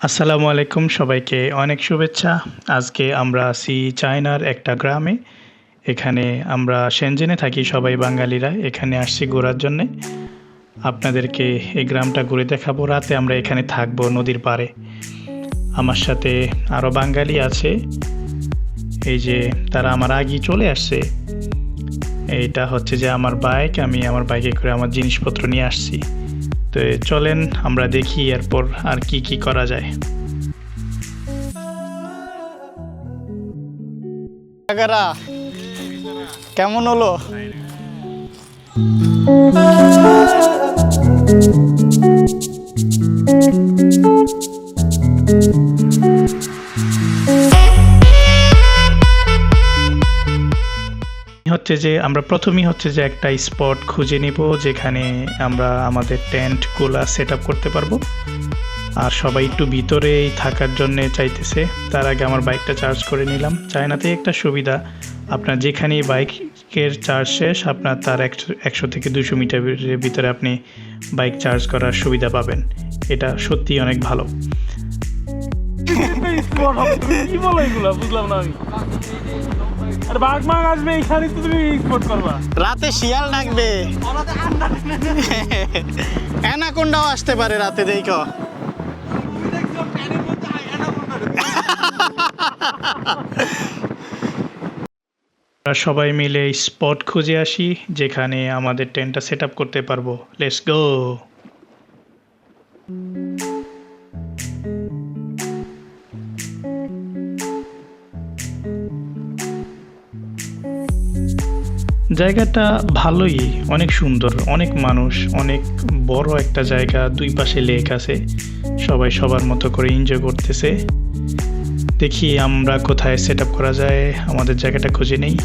আসসালামু আলাইকুম সবাইকে, অনেক শুভেচ্ছা। আজকে আমরা আছি চায়নার একটা গ্রামে। এখানে আমরা সেনজেনে থাকি সবাই বাঙালিরা। এখানে আসছি ঘোরার জন্যে। আপনাদেরকে এই গ্রামটা ঘুরে দেখাবো। রাতে আমরা এখানে থাকব নদীর পাড়ে। আমার সাথে আরও বাঙালি আছে। এই যে তারা আমার আগেই চলে আসছে। এইটা হচ্ছে যে আমার বাইক, আমি আমার বাইকে করে আমার জিনিসপত্র নিয়ে আসছি। তো চলেন আমরা দেখি এরপর আর কি কি করা যায়। কেমন হলো? যে আমরা প্রথমেই হচ্ছে যে একটা স্পট খুঁজে নিব যেখানে আমরা আমাদের টেন্টগুলা সেট আপ করতে পারব। আর সবাই একটু ভিতরেই থাকার জন্য চাইতেছে। তার আগে আমার বাইকটা চার্জ করে নিলাম। চায়নাতে একটা সুবিধা, আপনার যেখানেই বাইকের চার্জ শেষ, আপনার তার একশো থেকে দুশো মিটারের ভিতরে আপনি বাইক চার্জ করার সুবিধা পাবেন। এটা সত্যিই অনেক ভালো। বুঝলাম না আমি। আরে বাঘ মাঘ আসবে এখানে তো তুমি স্পট করবা। রাতে শিয়াল ডাকবে অ্যানাকোন্ডাও আসতে পারে রাতে দেখো। আমরা সবাই মিলে স্পট খুঁজে আসি যেখানে আমাদের টেন্টটা সেট আপ করতে পারব। লেটস গো জায়গাটা ভালোই, অনেক সুন্দর, অনেক মানুষ, অনেক বড় একটা জায়গা, দুই পাশে লেক আছে, সবাই সবার মতো করে এনজয় করতেছে। দেখি আমরা কোথায় সেট করা যায়, আমাদের জায়গাটা খুঁজে নেই।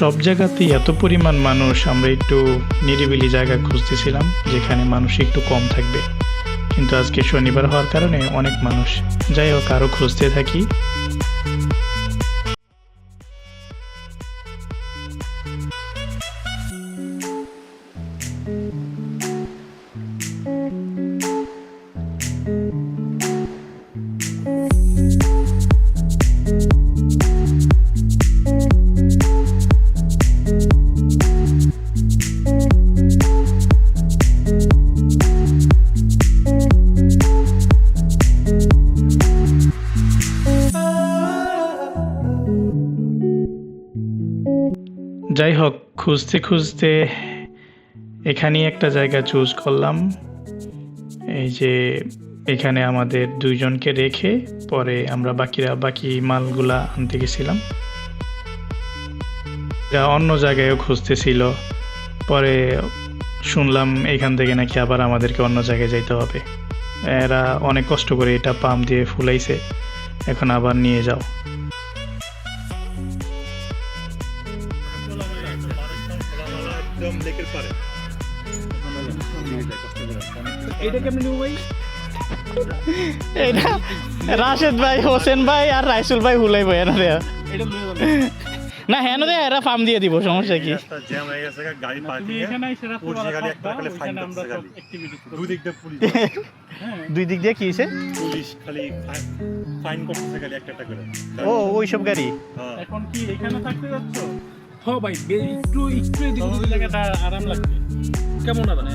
সব জায়গাতেই এত পরিমাণ মানুষ, আমরা একটু নিরিবিলি জায়গা খুঁজতেছিলাম, যেখানে মানুষ একটু কম থাকবে। কিন্তু আজকে শনিবার হওয়ার কারণে অনেক মানুষ। যাই হোক আরও খুঁজতে থাকি। খুঁজতে খুঁজতে এখানেই একটা জায়গা চুজ করলাম। এই যে এখানে আমাদের দুইজনকে রেখে পরে আমরা বাকিরা বাকি মালগুলা আনতে গেছিলাম। এরা অন্য জায়গায়ও খুঁজতেছিল। পরে শুনলাম এখান থেকে নাকি আবার আমাদেরকে অন্য জায়গায় যাইতে হবে। এরা অনেক কষ্ট করে এটা পাম দিয়ে ফুলাইছে। এখন আবার নিয়ে যাও। এটা কেমন ভাই? এটা রাশেদ ভাই হোসেন ভাই আর রাইসুল ভাই হুলাই ভাই এনা দেয়া। এটা না হেন দেয়া এরা ফার্ম দিয়ে দিব সমস্যা কি? জ্যাম হয়ে। দুই দিক দিয়ে পুলিশ হ্যাঁ। দুই দিক দিয়ে কি হয়েছে? পুলিশ খালি ফাইন করতেছে খালি একটা একটা করে। ও ওইসব গাড়ি? হ্যাঁ। এখন কি এখানে থাকতে যাচ্ছ? হ্যাঁ ভাই একটু একটু জায়গাটা আরাম লাগবে। কেমন মানে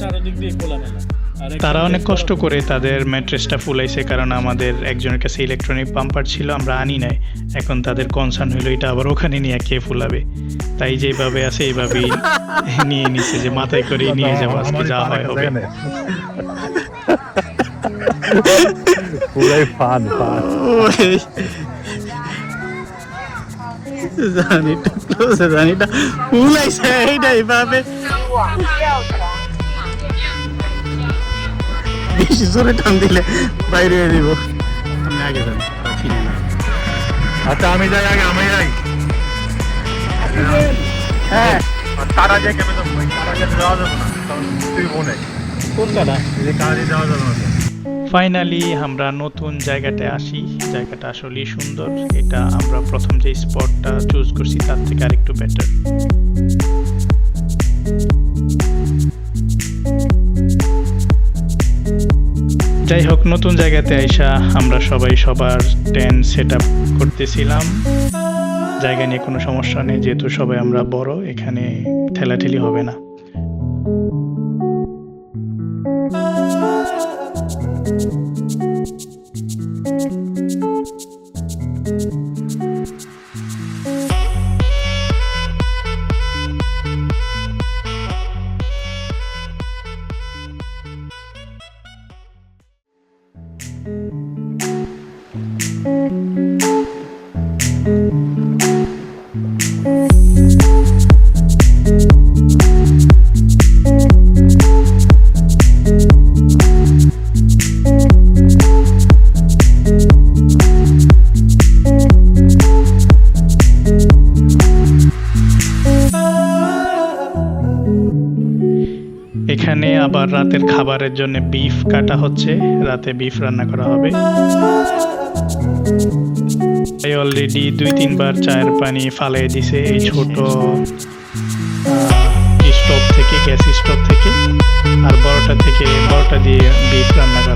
চারদিক দিয়ে খোলা মেলা তারা অনেক কষ্ট করে তাদের ম্যাট্রেসটা ফুলাইছে কারণ আমাদের একজনের কাছে ইলেকট্রনিক পাম্পার ছিল আমরা আনি নাই। এখন তাদের কনসার্ন হইল এটা আবার ওখানে নিয়ে কে ফুলাবে। তাই যেভাবে আছে এইভাবেই নিয়ে নিছে যে মাথায় করে নিয়ে যাব আজকে যা হয় হবে। পুরাই ফান ফান জানিটা ক্লোজ জানিটা ফুলাইছে এইটা এইভাবে বেশি জোরে টান দিলে বাইরে হয়ে দিব আমি আগে যাই চিনি না। আচ্ছা আমি যাই আগে আমি যাই। হ্যাঁ। তারা যে কেমন তারা যে যাওয়া যাবে না তুই মনে কোন কাটা কাজে যাওয়া যাবে না। ফাইনালি আমরা নতুন জায়গাটায় আসি। জায়গাটা আসলেই সুন্দর। এটা আমরা প্রথম যে স্পটটা চুজ করছি, তার থেকে আরেকটু বেটার যাই হোক, নতুন জায়গাতে আইসা আমরা সবাই সবার টেন্ট সেট আপ করতেছিলাম। জায়গা নিয়ে কোনো সমস্যা নেই, যেহেতু সবাই আমরা বড়, এখানে ঠেলাঠেলি হবে না। এখানে আবার রাতের খাবারের জন্য বিফ কাটা হচ্ছে। রাতে বিফ রান্না করা হবে। অলরেডি দুই, তিনবার চায়ের পানি ফালাই দিছে এই ছোট স্টোভ থেকে গ্যাস স্টোভ থেকে। আর বড়টা থেকে, বড়টা দিয়ে বিফ রান্না করা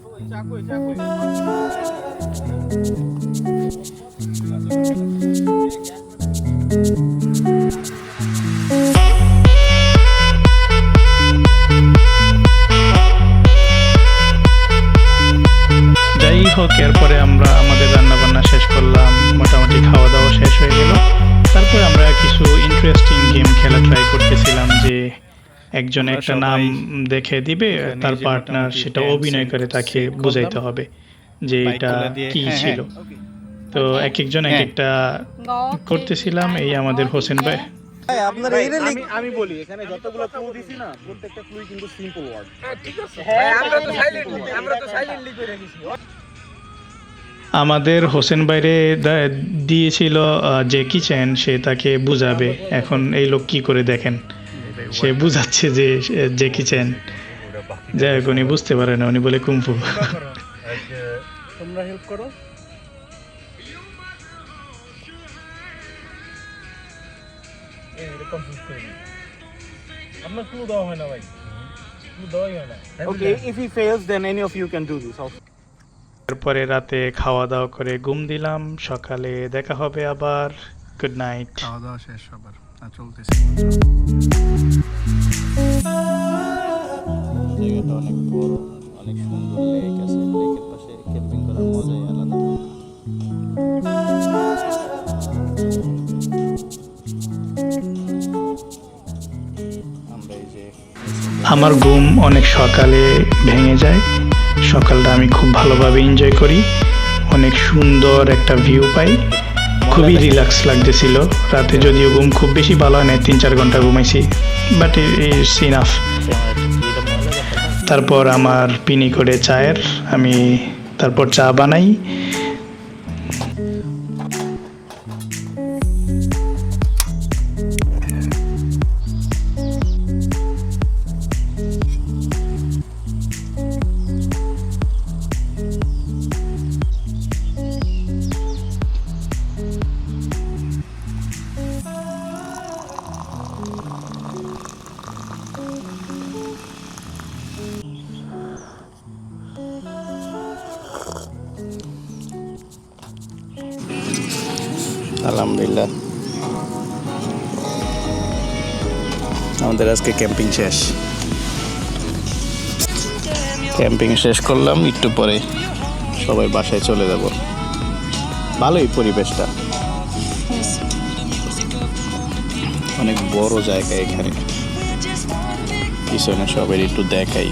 যাই হোক এরপরে আমরা আমাদের রান্না বান্না শেষ করলাম। মোটামুটি খাওয়া দাওয়া শেষ হয়ে গেল। তারপরে আমরা কিছু ইন্টারেস্টিং গেম খেলা ট্রাই করতেছিলাম যে একজন একটা নাম দেখে দিবে তার পার্টনার সেটা অভিনয় করে তাকে বুঝাইতে হবে যে এটা কি হ্যাঁ, ছিল। তো এক একজন এক হ্যাঁ। একটা করতেছিলাম এই আমাদের হোসেন ভাই। আমি আমি বলি এখানে যতগুলো ক্লু দিছি না প্রত্যেকটা ক্লুই কিন্তু সিম্পল ওয়ার্ড আমাদের হোসেন বাইরে দিয়েছিল যে কিচেন সে তাকে বুঝাবে। এখন এই লোক কি করে দেখেন? সে বুঝাচ্ছে যে যে কিচেন যাই হোক উনি বুঝতে পারে না উনি বলে কুম্ফু। তোমরা হেল্প করো। আপনার ক্লু দেওয়া হয় না ভাই। ক্লু দেওয়াই না। Okay, if he fails, then any of you can do this. রাতে খাওয়া দাওয়া করে ঘুম দিলাম সকালে দেখা হবে আবার। গুড নাইট খাওয়া দাওয়া শেষ সবার চলতেছে। জায়গাটা অনেক বড় অনেক সুন্দর লেক আছে। লেকের পাশে ক্যাম্পিং করার মজাই আলাদা। আমরা এই যে আমার ঘুম অনেক সকালে ভেঙে যায়। সকালটা আমি খুব ভালোভাবে এনজয় করি। অনেক সুন্দর একটা ভিউ পাই। খুবই রিল্যাক্স লাগতেছিল। রাতে যদিও ঘুম খুব বেশি ভালো হয় না তিন চার ঘণ্টা ঘুমাইছি বাট ইটস ইনাফ তারপর আমার পিনি করে চায়ের, আমি তারপর চা বানাই আলহামদুলিল্লাহ। আমাদের আজকে ক্যাম্পিং শেষ। ক্যাম্পিং শেষ করলাম, একটু পরে সবাই বাসায় চলে যাব। ভালোই পরিবেশটা। অনেক বড় জায়গা এখানে। পিছনে সবাই একটু দেখাই।